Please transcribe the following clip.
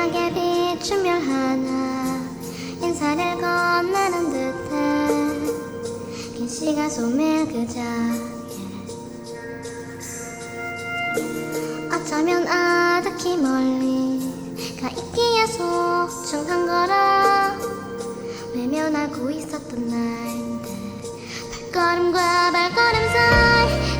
화려하게 비춘 별 하나 인사를 건네는 듯해. 긴 시간 소매 그자 어쩌면 아득히 멀리 가 있기에 소중한 거라. 외면하고 있었던 날인데 발걸음과 발걸음 사이